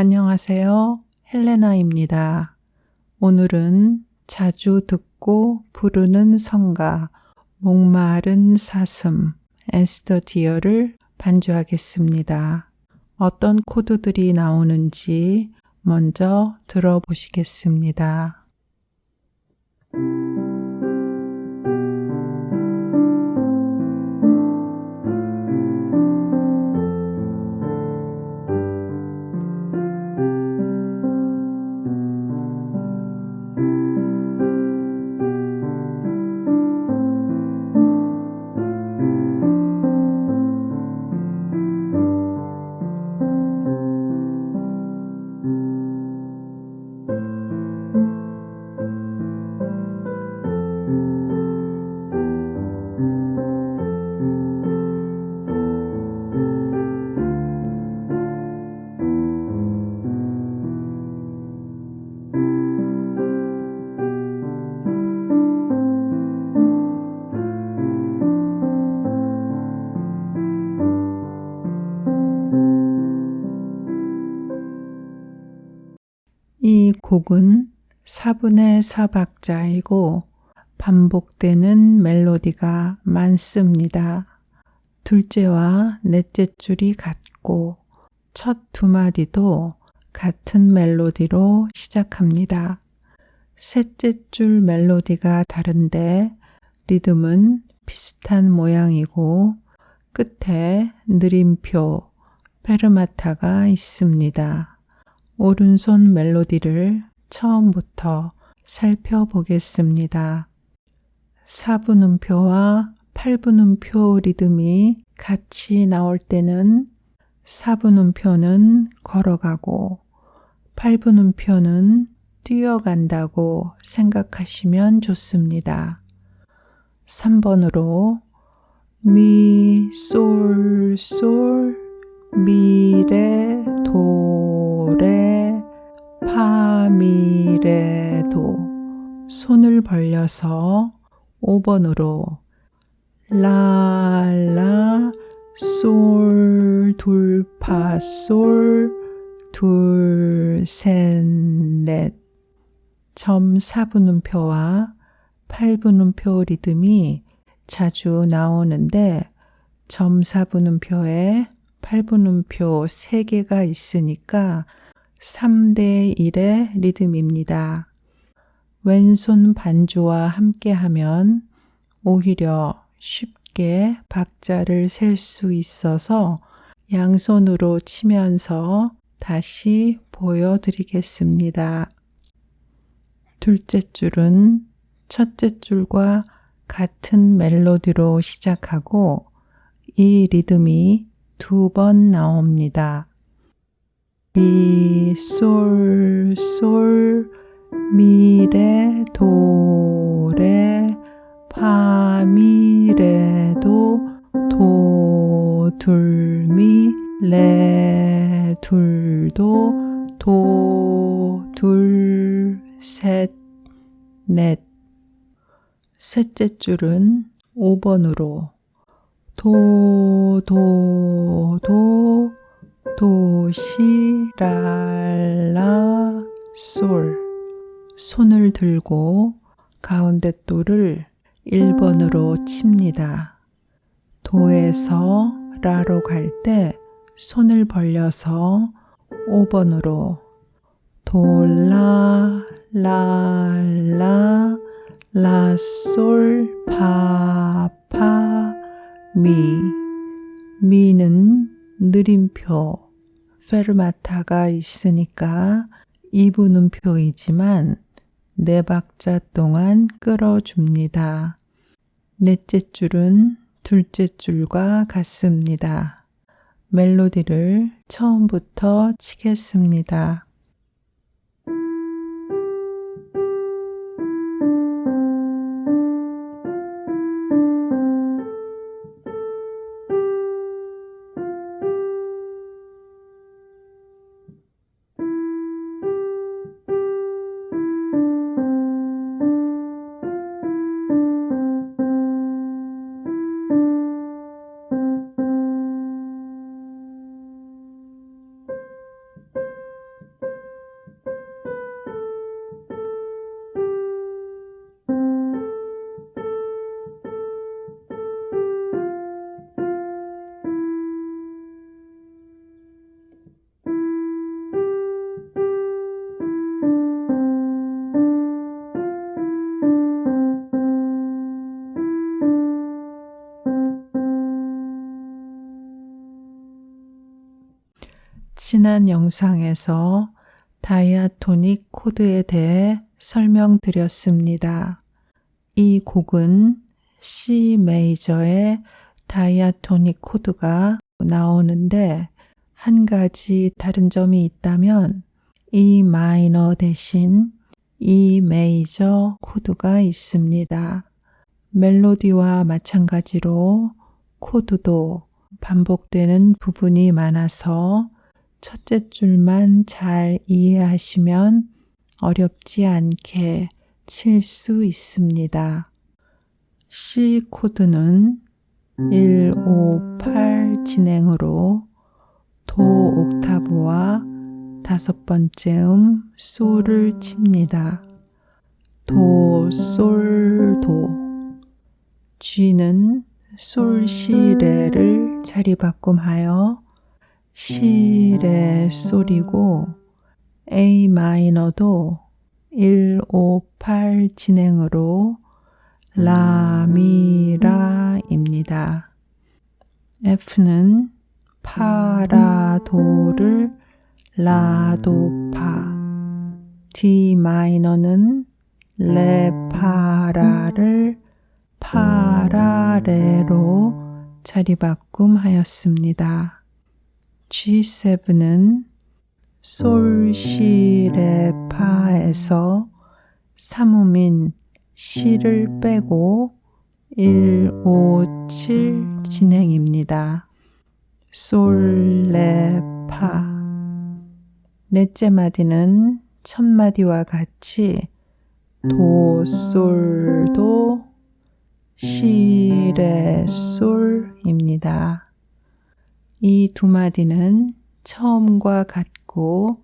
안녕하세요. 헬레나입니다. 오늘은 자주 듣고 부르는 성가, 목마른 사슴, 에스더 디어를 반주하겠습니다. 어떤 코드들이 나오는지 먼저 들어보시겠습니다. 이 곡은 4분의 4박자이고 반복되는 멜로디가 많습니다. 둘째와 넷째 줄이 같고 첫 두 마디도 같은 멜로디로 시작합니다. 셋째 줄 멜로디가 다른데 리듬은 비슷한 모양이고 끝에 느림표 페르마타가 있습니다. 오른손 멜로디를 처음부터 살펴보겠습니다. 4분음표와 8분음표 리듬이 같이 나올 때는 4분음표는 걸어가고 8분음표는 뛰어간다고 생각하시면 좋습니다. 3번으로 미, 솔, 솔, 미, 레, 도, 레, 파, 미, 레, 도 손을 벌려서 5번으로 라, 라, 솔, 둘, 파, 솔, 둘, 셋, 넷. 점 4분음표와 8분음표 리듬이 자주 나오는데 점 4분음표에 8분음표 3개가 있으니까 3대 1의 리듬입니다. 왼손 반주와 함께 하면 오히려 쉽게 박자를 셀 수 있어서 양손으로 치면서 다시 보여드리겠습니다. 둘째 줄은 첫째 줄과 같은 멜로디로 시작하고 이 리듬이 두 번 나옵니다. 미, 솔, 솔, 미, 레, 도, 레, 파, 미, 레, 도, 도, 둘, 미, 레, 둘, 도, 도, 둘, 셋, 넷. 셋째 줄은 5번으로 도, 도, 도, 도, 시, 라, 라, 솔. 손을 들고 가운데 도를 1번으로 칩니다. 도에서 라로 갈 때 손을 벌려서 5번으로 돌라 라라 라솔 파파 미 미는 느림표 페르마타가 있으니까 2분음표이지만 네 박자 동안 끌어줍니다. 넷째 줄은 둘째 줄과 같습니다. 멜로디를 처음부터 치겠습니다. 지난 영상에서 다이아토닉 코드에 대해 설명드렸습니다. 이 곡은 C 메이저의 다이아토닉 코드가 나오는데 한 가지 다른 점이 있다면 E 마이너 대신 E 메이저 코드가 있습니다. 멜로디와 마찬가지로 코드도 반복되는 부분이 많아서 첫째 줄만 잘 이해하시면 어렵지 않게 칠 수 있습니다. C 코드는 1, 5, 8 진행으로 도 옥타브와 다섯 번째 음 솔을 칩니다. 도, 솔, 도. G는 솔, 시, 레를 자리바꿈하여 시, 레, 솔이고 A 마이너도 1, 5, 8 진행으로 라, 미, 라입니다. F는 파, 라, 도를 라, 도, 파. D 마이너는 레, 파, 라를 파, 라, 레로 자리바꿈하였습니다. G7은 솔, 시, 레, 파에서 삼음인 시를 빼고 1, 5, 7 진행입니다. 솔, 레, 파. 넷째 마디는 첫 마디와 같이 도, 솔, 도, 시, 레, 솔입니다. 이 두 마디는 처음과 같고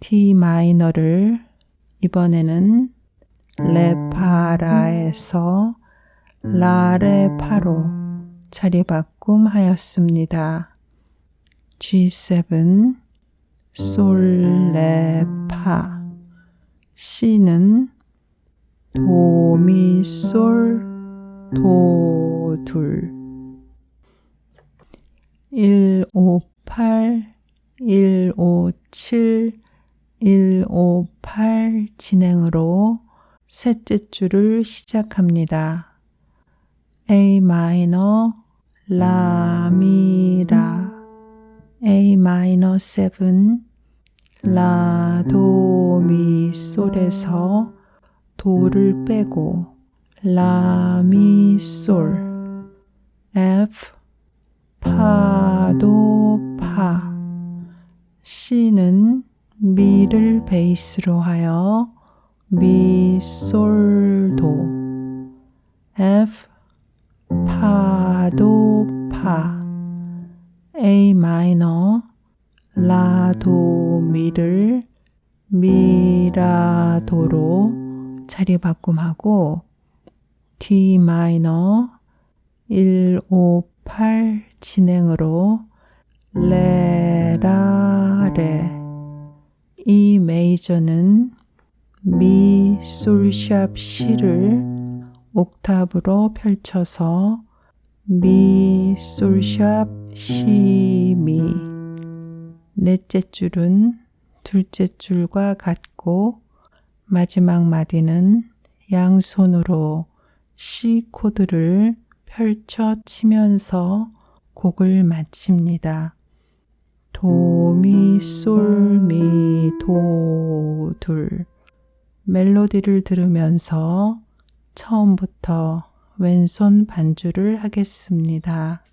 D 마이너를 이번에는 레파라에서 라레파로 자리바꿈하였습니다. G7 솔레파 C는 도미솔 도둘 1, 5, 8, 1, 5, 7, 1, 5, 8 진행으로 셋째 줄을 시작합니다. A 마이너 라, 미, 라 A 마이너 7 라, 도, 미, 솔에서 도를 빼고 라, 미, 솔 F 파, 도, 파. C는 미를 베이스로 하여 미, 솔, 도. F 파, 도, 파. A 마이너 라, 도, 미를 미, 라, 도로 자리 바꿈하고 D 마이너 1, 5, 8 진행으로 레, 라, 레. 이 메이저는 미, 솔, 샵, 시를 옥타브로 펼쳐서 미, 솔, 샵, 시, 미. 넷째 줄은 둘째 줄과 같고 마지막 마디는 양손으로 C 코드를 펼쳐 치면서 곡을 마칩니다. 도, 미, 솔, 미, 도, 둘. 멜로디를 들으면서 처음부터 왼손 반주를 하겠습니다.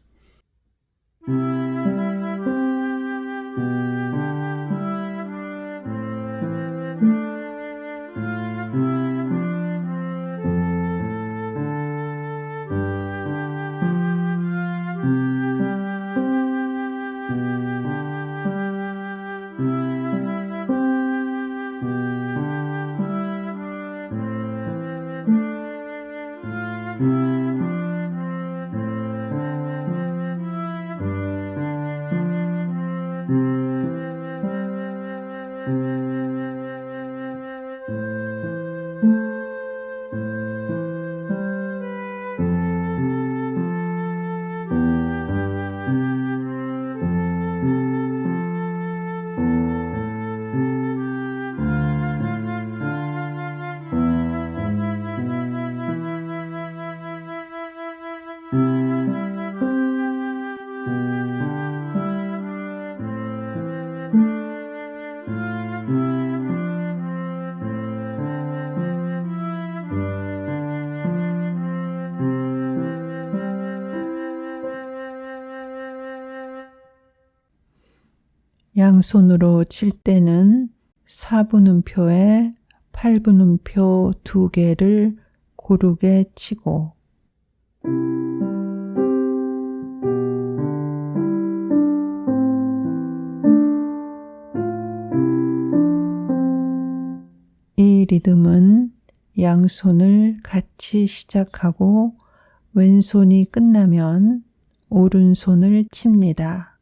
양손으로 칠 때는 4분음표에 8분음표 두 개를 고르게 치고 이 리듬은 양손을 같이 시작하고 왼손이 끝나면 오른손을 칩니다.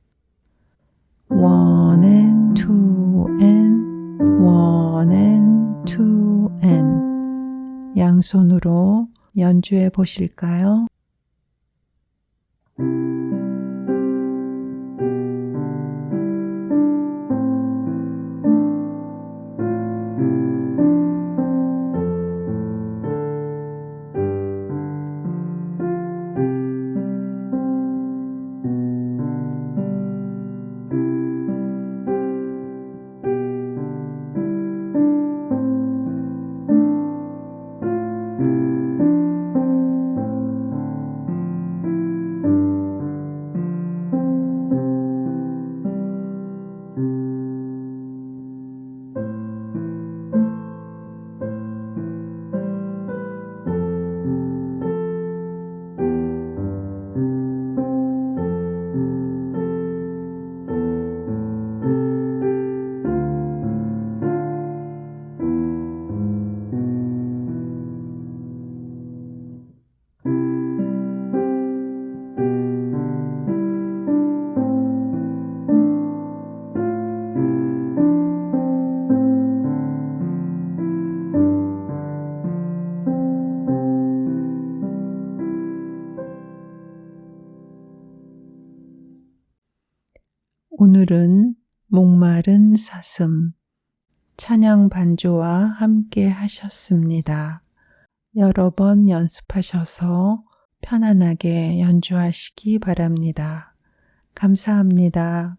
One and two and one and two and 양손으로 연주해 보실까요? 오늘은 목마른 사슴 찬양 반주와 함께 하셨습니다. 여러 번 연습하셔서 편안하게 연주하시기 바랍니다. 감사합니다.